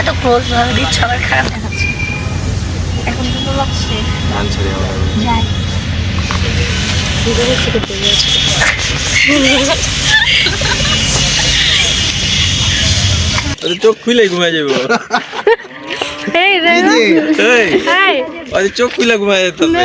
এত ক্লোজ ভাবে দিচ্ছ আমার খারাপ দেখাচ্ছে। এখন তো লাগছে চোখ খুলে ঘুমায় যাব এই রে। এই আরে চোখ খুলে ঘুমায় যেতেছে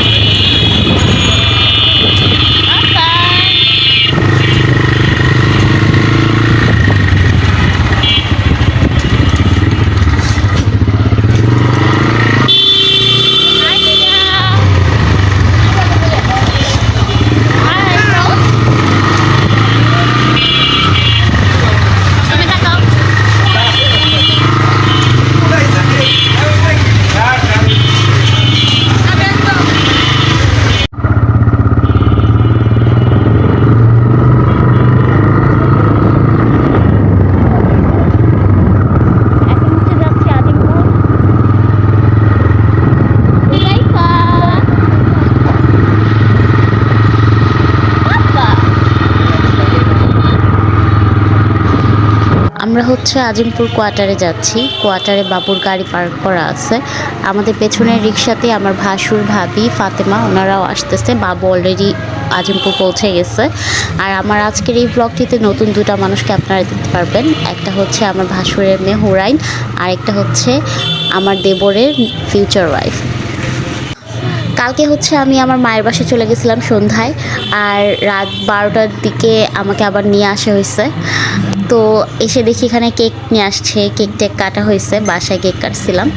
এখন হচ্ছে যাচ্ছি আজিমপুর হুলাইফা পাপা আমরা হচ্ছে আজিমপুর কোয়ার্টারে যাচ্ছি। কোয়ার্টারে বাবুর গাড়ি পার্ক করা আছে। আমাদের পেছনের রিক্সাতে আমার ভাসুর ভাবি, ফাতেমা, ওনারাও আসতেছে। বাবু অলরেডি আজিমপুর পৌঁছে গেছে। আর আমার আজকের এই ব্লগটিতে নতুন দুটা মানুষকে আপনারা দেখতে পারবেন। একটা হচ্ছে আমার ভাসুরের মেয়ে হুরাইন আর একটা হচ্ছে আমার দেবরের ফিউচার ওয়াইফ কালকে হচ্ছে আমি আমার মায়ের বাসায় চলে গেছিলাম সন্ধ্যায়। আর রাত বারোটার দিকে আমাকে আবার নিয়ে আসা হয়েছে। তো এসে দেখি এখানে কেক নিয়ে আসছে কেক টেক কাটা হয়েছে বাসায় কেক কাটছিলাম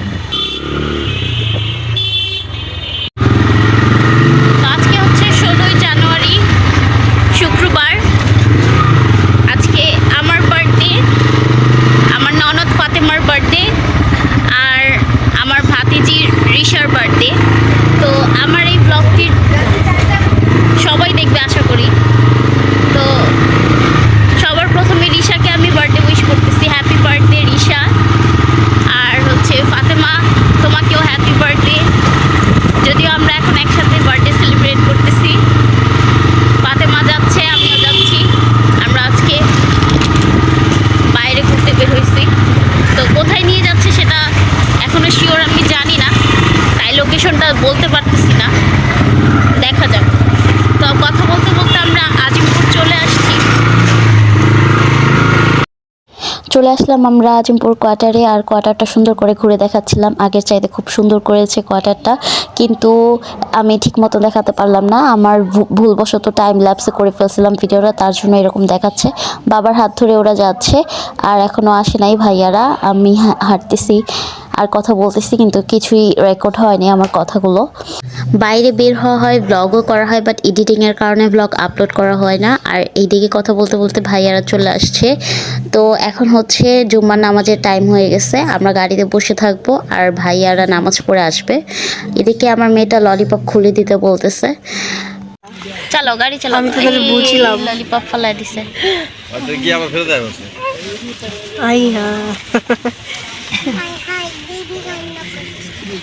তো আজকে হচ্ছে ষোলোই জানুয়ারি শুক্রবার আজকে আমার বার্থডে আমার ননদ ফাতেমার বার্থডে আর আমার ভাতিজির রিশার বার্থডে তো আমার এই ব্লগটির সবাই দেখবে আশা করি তো সবার প্রথমে রিশাকে আমি বার্থডে উইশ করতেছি হ্যাপি বার্থডে রিশা আর হচ্ছে ফাতেমা তোমাকেও হ্যাপি বার্থডে যদিও আমরা এখন একসাথে বার্থডে সেলিব্রেট করতেছি ফাতেমা যাচ্ছে আমিও যাচ্ছি আমরা আজকে বাইরে ঘুরতে বের হয়েছি তো কোথায় নিয়ে যাচ্ছে সেটা এখনও শিওর আমি জানি না তাই লোকেশনটা বলতে পারতেছি না দেখা যাক তো কথা বলতে বলতে আমরা আজিমপুর চলে আসছি চলে আসলাম আমরা আজিমপুর কোয়ার্টারে আর কোয়ার্টারটা সুন্দর করে ঘুরে দেখাচ্ছিলাম। আগের চাইতে খুব সুন্দর করেছে কোয়ার্টারটা। কিন্তু আমি ঠিক মতো দেখাতে পারলাম না। আমার ভুলবশত টাইম ল্যাপসে করে ফেলছিলাম ভিডিওটা, তার জন্য এরকম দেখাচ্ছে। বাবার হাত ধরে ওরা যাচ্ছে। আর এখনও আসে নাই ভাইয়ারা। আমি হাঁটতেছি। আর কথা বলতেছি কিন্তু কিছুই রেকর্ড হয়নি আমার কথাগুলো। বাইরে বের হওয়া হয় ব্লগও করা হয় বাট এডিটিংয়ের কারণে ব্লগ আপলোড করা হয় না। আর এইদিকে কথা বলতে বলতে ভাইয়ারা চলে আসছে। তো এখন হচ্ছে জুম্মার নামাজের টাইম হয়ে গেছে। আমরা গাড়িতে বসে থাকব আর ভাইয়ারা নামাজ পড়ে আসবে। এদিকে আমার মেয়েটা ললিপপ খুলে দিতে বলতেছে। চলো গাড়ি চালাও। আমি তো তাহলে বুঝছিলাম। ললিপপ ফেলাই দিছে। আচ্ছা কি আবার ফেরত আই হ্যাঁ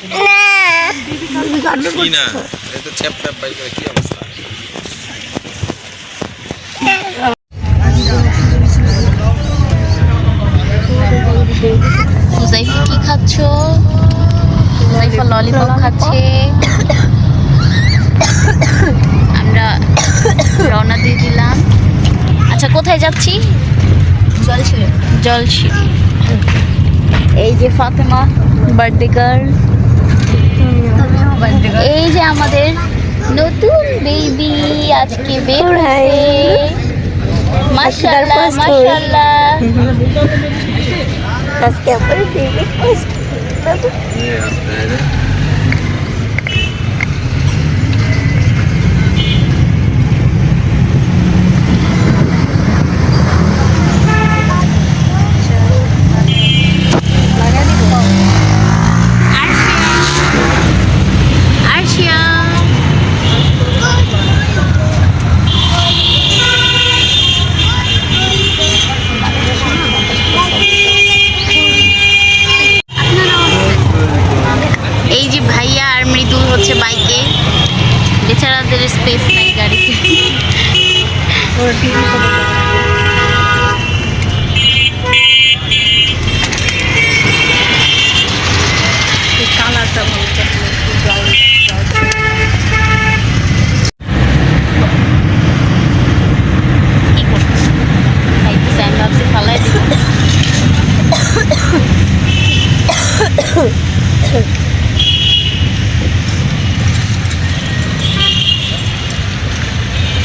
কি না, এটা চ্যাপ চ্যাপ পাই করে আমরা রওনা দিয়ে দিলাম। আচ্ছা কোথায় যাচ্ছি? জলসিরে জলসিরি এই যে ফাতেমা, বার্থডে গার্ল। এই যে আমাদের নতুন বেবি আজকে বের হয়েছে। মাশাআল্লাহ মাশাআল্লাহ। আজকে আমার বেবি ফার্স্ট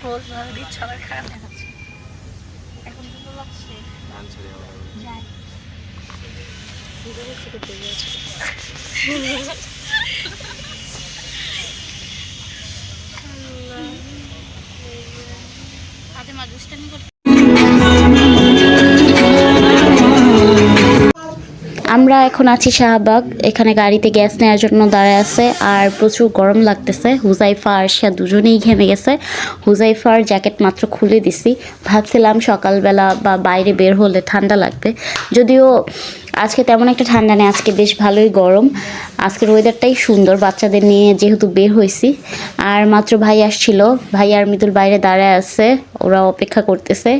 ক্লোজ ভাবে দিচ্ছ আবার খারাপ দেখাচ্ছে। এখন তো লাগছে হাতে মা দুষ্টামি করতে আমরা এখন আছি শাহবাগ। এখানে গাড়িতে গ্যাস নেওয়ার জন্য দাঁড়ায় আছে আর প্রচুর গরম লাগতেছে। হুজাইফা আর সে দুজনেই ঘেমে গেছে। হুজাইফার জ্যাকেট মাত্র খুলে দিছি। ভাবছিলাম সকালবেলা বা বাইরে বের হলে ঠান্ডা লাগবে। যদিও আজকে তেমন একটা ঠান্ডা নেই, আজকে বেশ ভালোই গরম। আজকের ওয়েদারটাই সুন্দর, বাচ্চাদের নিয়ে যেহেতু বের হয়েছি। আর মাত্র ভাই আসছিল, ভাই আর মৃদুল বাইরে দাঁড়ায় আছে ওরা অপেক্ষা করতেছে।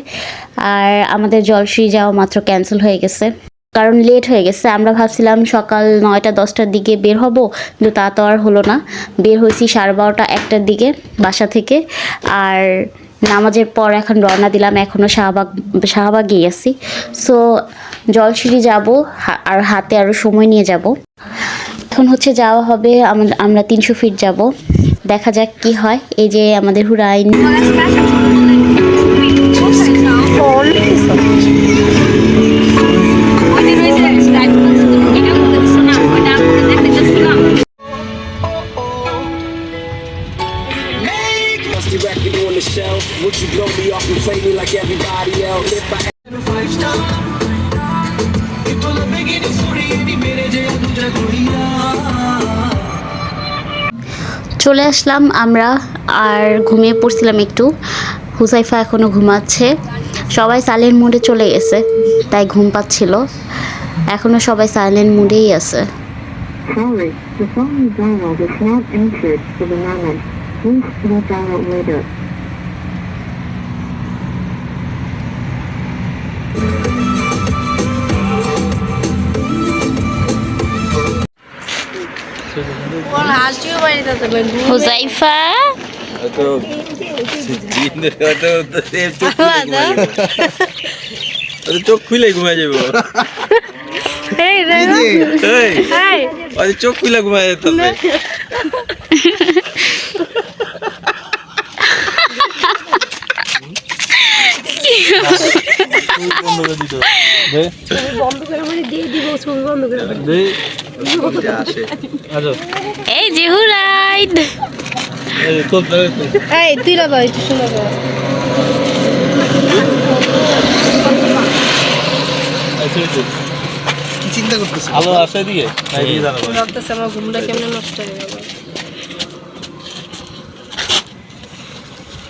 আর আমাদের জলশ্রী যাওয়া মাত্র ক্যান্সেল হয়ে গেছে। কারণ লেট হয়ে গেছে। আমরা ভাবছিলাম সকাল নয়টা, দশটার দিকে বের হব, কিন্তু তা তো আর হলো না। বের হয়েছি সাড়ে বারোটা, একটার দিকে বাসা থেকে। আর নামাজের পর এখন রওনা দিলাম এখনও শাহবাগ, শাহবাগেই আছি। সো জলসিঁড়ি যাব আর হাতে আরও সময় নিয়ে যাব। এখন হচ্ছে যাওয়া হবে, আম- আমরা তিনশো ফিট যাব। দেখা যাক কি হয়। এই যে আমাদের হুরাইন। Would you blow me off and play me like everybody else? If I five star, people are begging to sorry, any minute, চলে আসলাম আমরা আর ঘুমিয়ে পড়ছিলাম একটু হুসাইফা এখনও ঘুমাচ্ছে সবাই সাইলেন্ট মুডে চলে গেছে তাই ঘুম পাচ্ছিল এখনও সবাই সাইলেন্ট মুডেই আছে Sorry, the phone you dialed is not answered for the moment. Please redial later. Huzaifa? চোখ খুলে ঘুমাই যাব। চোখ খুলে ঘুমাই যাব এই বন্ধ করে মানে দিয়ে দিব ছবি বন্ধ করে আসে এই যে তুই শোনা যাও আলো আসে আমার ঘুমটা কেমনে নষ্ট হয়ে গেল এই ভাবি হুম এই জিনিসটা কি এর উপরে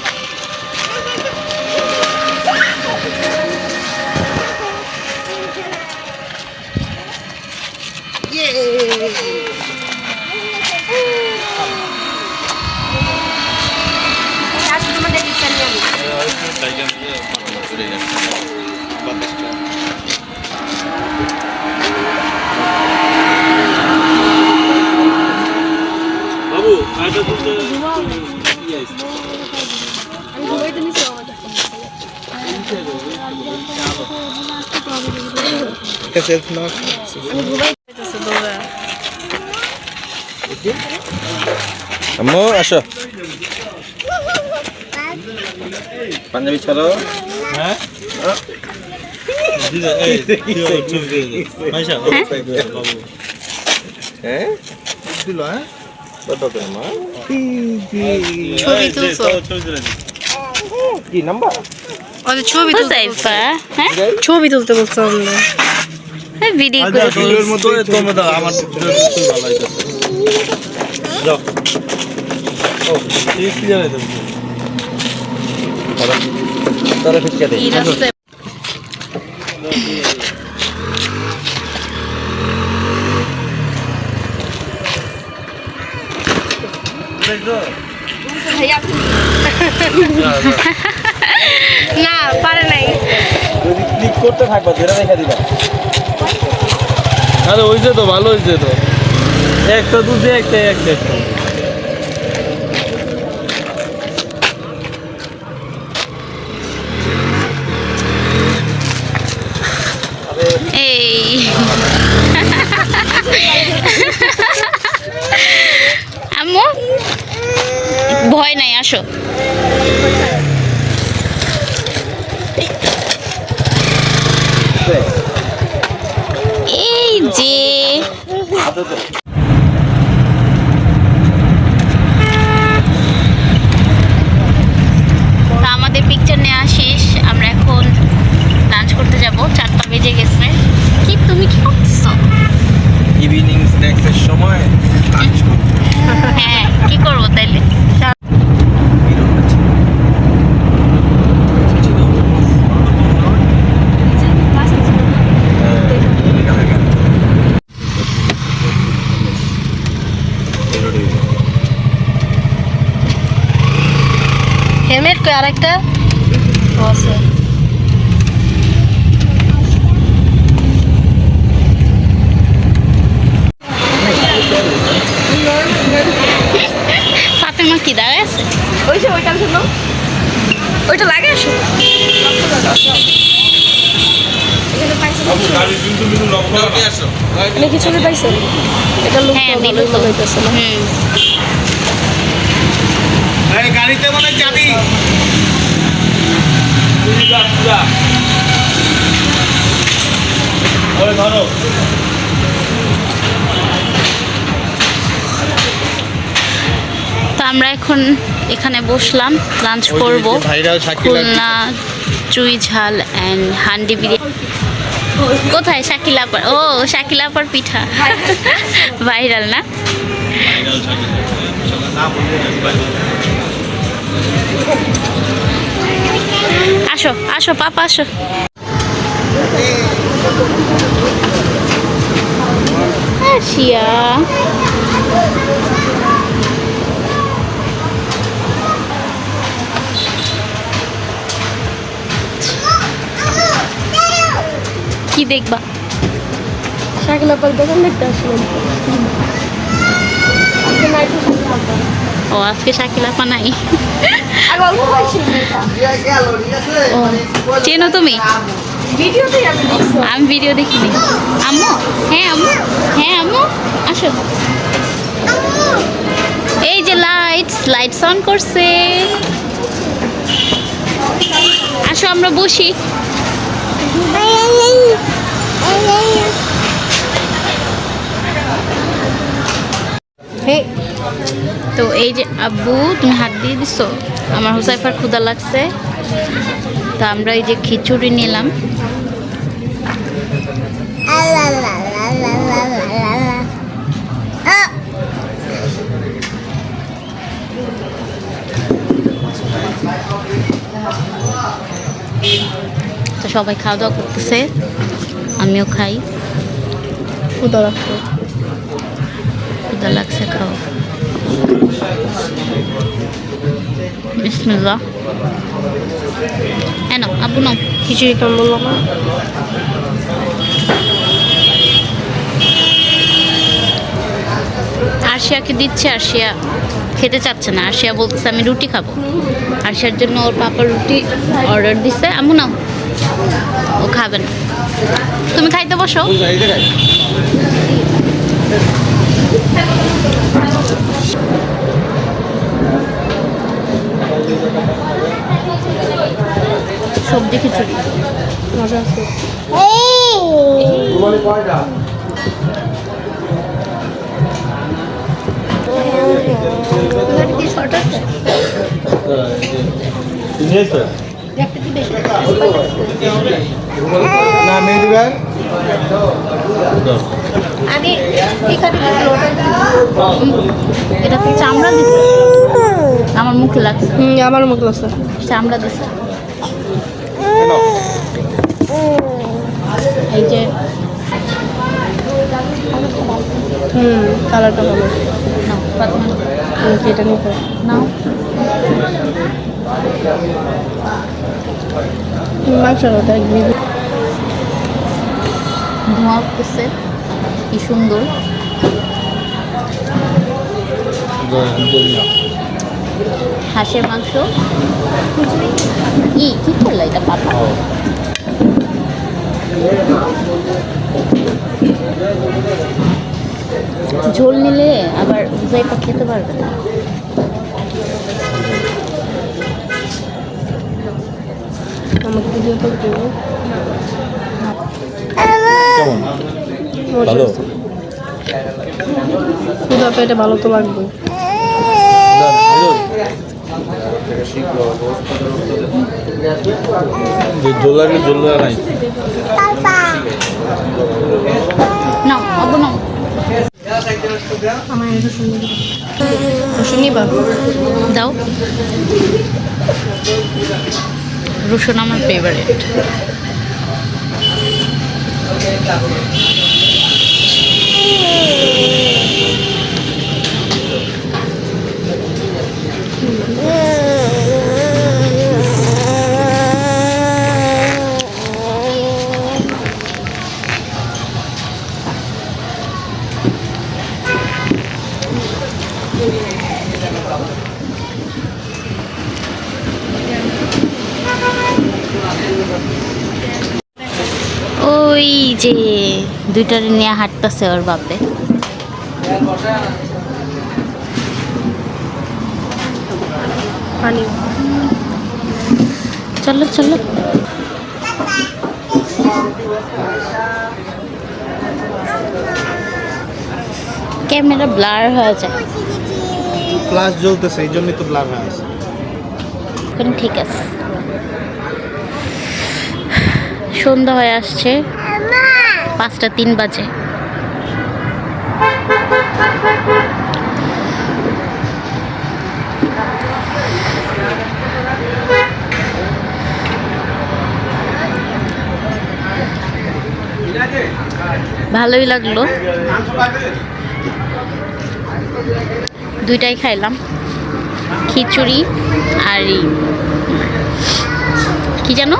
আমি ঘুমাইতেছি দৌড়া আম্মু আসো পাঞ্জাবি ছাড়ো হ্যাঁ হ্যাঁ কত করে মা ছবি তুলতে বলছো। হুজাইফা ভিডিও করে তোমরা দাও আমার না পারে নাই। ক্লিক করতে থাকবা ধরে রেখে দিবা। আরে হয়েছে তো ভালো হয়েছে তো। একটা দুধে একটা একটা একটা। এই। আম্মু ভয় নাই আসো এই যে হাতে তো আমাদের পিকচার নেওয়া শেষ। আমরা এখন লাঞ্চ করতে যাব। চারটা বেজে গেছে। কি তুমি কি করতেছো? ইভিনিং স্ন্যাক্সের সময় লাঞ্চ করতে। হ্যাঁ কি করব তাইলে? কই আরেকটা আছে। ফাতেমা কি দাঁড়ায় আছে? ওই যে ওইটা শুনো ওইটা লাগে আসো? আপনি কি ছবি পাইছেন এটা লোক হ্যাঁ দিল তো। হুম। গাড়িতে মানে যাবি। ধরো। আমরা এখন এখানে বসলাম লাঞ্চ করব। খুলনা চুই ঝাল অ্যান্ড হান্ডি বিরিয়ানি। কোথায় শাকিলাপার ও শাকিলাপার পিঠা। ভাইরাল। না? আসো আসো পাপা আসো। আসিয়া কি দেখবা? শাকিলা পাল দোকান দেখতে নাইট ও, আজকে নাই অল্প পাইছি ও, চেনো তুমি? আমি ভিডিও দেখিনি। আম্মু? হ্যাঁ আম্মু। হ্যাঁ আম্মু। আসো। এই যে লাইটস লাইটস অন করছে। আসো, আমরা বসি। তো এই যে আব্বু তুমি হাত দিয়ে দিছো? আমার হুসাইফার ক্ষুদা লাগছে। তো আমরা এই যে খিচুড়ি নিলাম। তো সবাই খাওয়া দাওয়া করতেছে। আমিও খাই। ক্ষুদা লাগছে। ক্ষুদা লাগছে খাও। বিসমিল্লাহ হ্যাঁ নাও আব্বু নাও খিচুড়ি কেমন বললাম আরশিয়াকে দিচ্ছে আরশিয়া খেতে চাচ্ছে না। আরশিয়া বলতেছে আমি রুটি খাব। আরশিয়ার জন্য ওর পাপা রুটি অর্ডার দিছে। আমু নাও। ও খাবে না। তুমি খাইতে বসো। সবজি খিচুড়ি। মজা আছে। এখানে এটা চামড়া দিছে আমার মুখে লাগছে। হুম আমার মুখ লাগছে। চামড়া দিছে এই যে, হুম, কালারটা ভালো। যেটা নিতে? নাও। মাংস ধোঁয়া উঠতেছে, কি সুন্দর। হাঁসের মাংস। ই, কি করল এটা পাতা ঝোল নিলে আবার জায়গা খেতে পারবে না। আমাকে দেবো ভালো? ক্ষুধা পেটে ভালো তো লাগবে জল লাগলে নাই। নাও। আবু নাও শুনিবা দাও। রসুন আমার ফেভারিট ওই দুইটারে নিয়ে হাঁটতেছে ওর বাপে। চলো চলো। ক্যামেরা ব্লার হয়ে যায়। ফ্লাশ জ্বলতেছে এই জন্যই তো ব্লার হয়ে আছে এখন ঠিক আছে। সন্ধ্যা হয়ে আসছে। পাঁচটা তিন বাজে। ভালোই লাগল। দুইটাই খাইলাম। খিচুড়ি আর কি জানো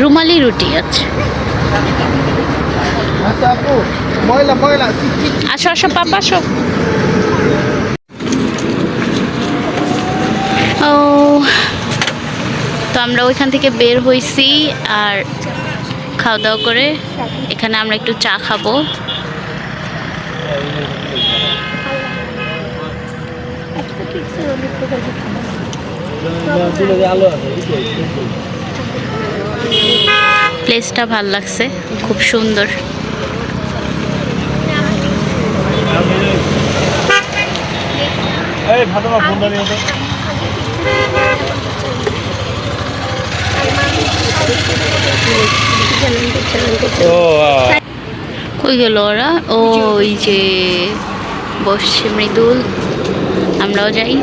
রুমালি রুটি আছে আসো আসো, পাপা, আসো। ও, তো আমরা ওইখান থেকে বের হয়েছি আর খাওয়া দাওয়া করে এখানে আমরা একটু চা খাব। প্লেসটা ভালো লাগছে খুব সুন্দর। কই গেল ওরা? ওই যে বসছে মৃদুল। আমরাও যাই।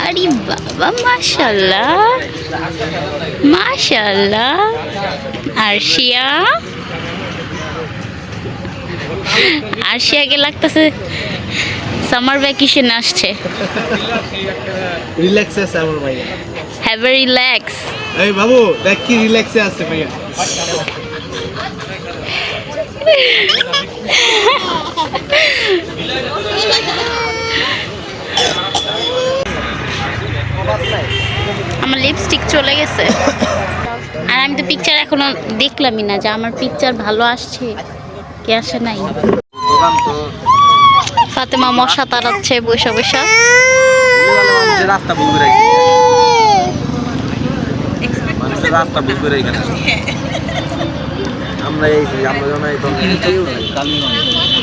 আরে বাবা মাশাল্লাহ মাশাল্লাহ আরশিয়া? আরশিয়াকে লাগতেছে সামার ভ্যাকেশন আসছে। রিল্যাক্সে আছে আমার ভাইয়া। হ্যাভ এ রিল্যাক্স এই বাবু দেখ কি রিল্যাক্সে আছে ভাইয়া। আমার লিপস্টিক চলে গেছে। আর আমি তো পিকচার এখনও দেখলামই না যে আমার পিকচার ভালো আসছে কে আসে নাই। ফাতেমা মশা তাড়াচ্ছে বৈশা বৈশা রাস্তা ভুল করে রাস্তা ভুল করে এখানে আমরা এই আমরা যখন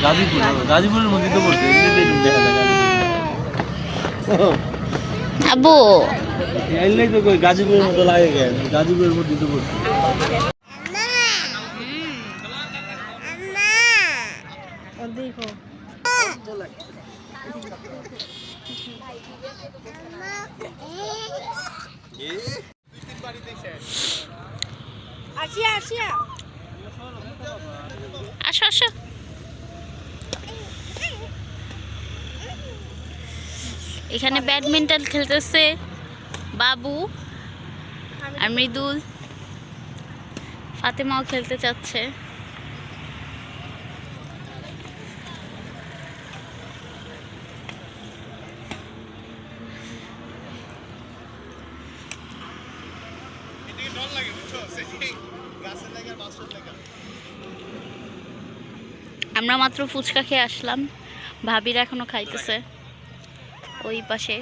গাজীপুর গাজীপুরের মধ্যে তো পড়ছে দেখা যায় আবু গাজীপুরের মতো লাগে গাজীপুরের মধ্যে তো পড়ছে শিয়া শিয়া আসো আসো এখানে ব্যাডমিন্টন খেলতেছে বাবু মৃদুল ফাতেমাও খেলতে চাচ্ছে। আমরা মাত্র ফুচকা খেয়ে আসলাম। ভাবিরা এখনও খাইতেছে। ওই পাশে।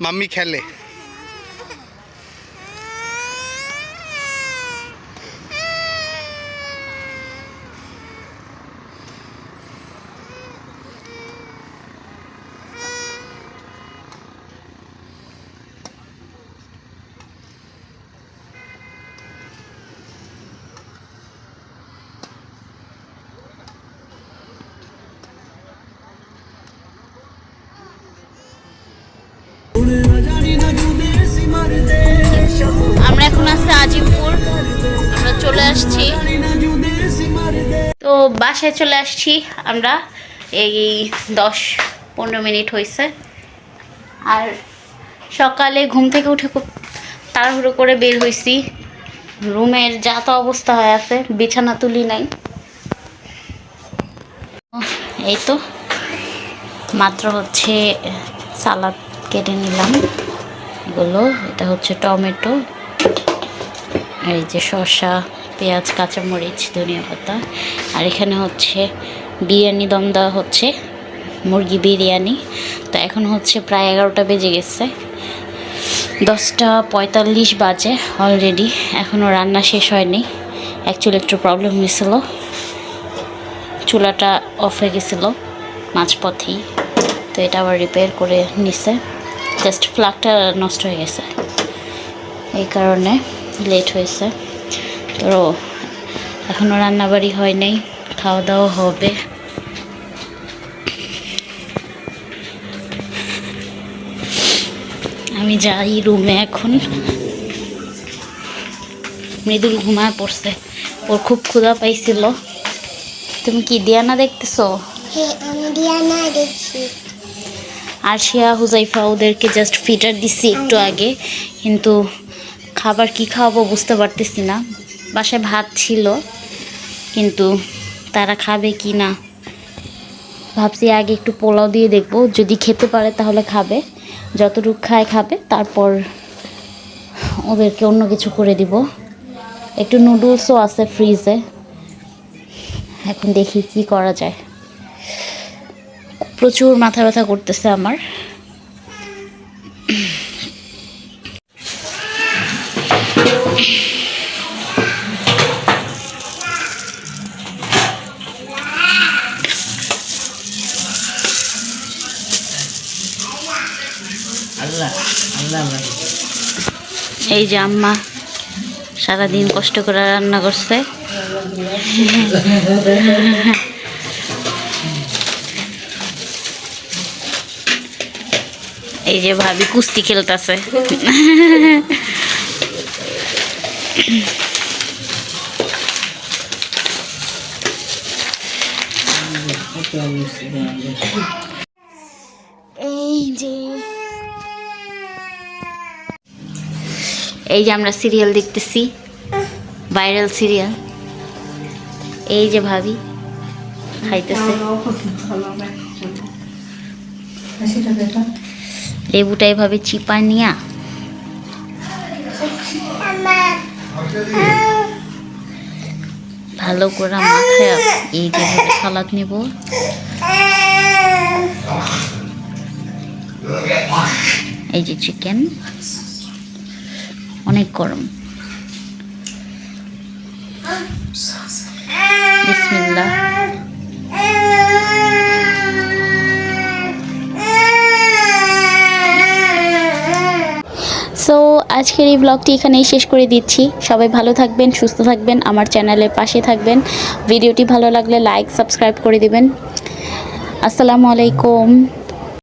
মাম্মি খেলে। চলে আসছি। তো বাসায় চলে আসছি আমরা। এই দশ পনেরো মিনিট হয়েছে। আর সকালে ঘুম থেকে উঠে খুব তাড়াহুড়ো করে বের হয়েছি। রুমের যা তো অবস্থা হয়ে আছে, বিছানা তুলি নাই। এই তো, মাত্র হচ্ছে সালাদ কেটে নিলাম। এগুলো, এটা হচ্ছে টমেটো, এই যে শসা। পেঁয়াজ, কাঁচামরিচ, ধনিয়া পাতা। আর এখানে হচ্ছে বিরিয়ানি, দম দেওয়া হচ্ছে, মুরগি বিরিয়ানি। তো এখন হচ্ছে প্রায় এগারোটা বেজে গেছে। দশটা পঁয়তাল্লিশ বাজে অলরেডি এখনও রান্না শেষ হয়নি। অ্যাকচুয়ালি একটু প্রবলেম হয়েছিল। চুলাটা অফ হয়ে গেছিল মাঝপথেই। তো এটা আবার রিপেয়ার করে নিছে। জাস্ট ফ্লাগটা নষ্ট হয়ে গেছে। এই কারণে লেট হয়েছে। তো এখনও রান্নাবাড়ি হয় নাই খাওয়া দাওয়া হবে। আমি যাই রুমে এখন। মৃদুল ঘুমায় পড়ছে ওর খুব ক্ষুধা পাইছিল। তুমি কি দিয়ানা দেখতেছো? হ্যাঁ আরশিয়া হুজাইফা ওদেরকে জাস্ট ফিটার দিচ্ছি একটু আগে কিন্তু খাবার কি খাওয়াবো বুঝতে পারতেছি না। বাসায় ভাত ছিল, কিন্তু তারা খাবে কি না? ভাবছি আগে একটু পোলাও দিয়ে দেখব, যদি খেতে পারে তাহলে খাবে। যতটুকু খায় খাবে, তারপর ওদেরকে অন্য কিছু করে দিব। একটু নুডলসও আছে ফ্রিজে। এখন দেখি কি করা যায়। প্রচুর মাথা ব্যথা করতেছে আমার। এই যে আম্মা সারাদিন কষ্ট করে রান্না করছে। এই যে ভাবি কুস্তি খেলতেছে এই যে এই যে আমরা সিরিয়াল দেখতেছি। Viral serial. এই যে ভাবি খাইতেছে। লেবুটা এভাবে চিপা নিয়া। ভালো করে মাখায় এই যেভাবে সালাদ নেব। এই যে চিকেন অনেক গরম। সো আজকের এই ব্লগটি এখানেই শেষ করে দিচ্ছি। সবাই ভালো থাকবেন, সুস্থ থাকবেন, আমার চ্যানেলের পাশে থাকবেন। ভিডিওটি ভালো লাগলে লাইক সাবস্ক্রাইব করে দিবেন। আসসালামু আলাইকুম।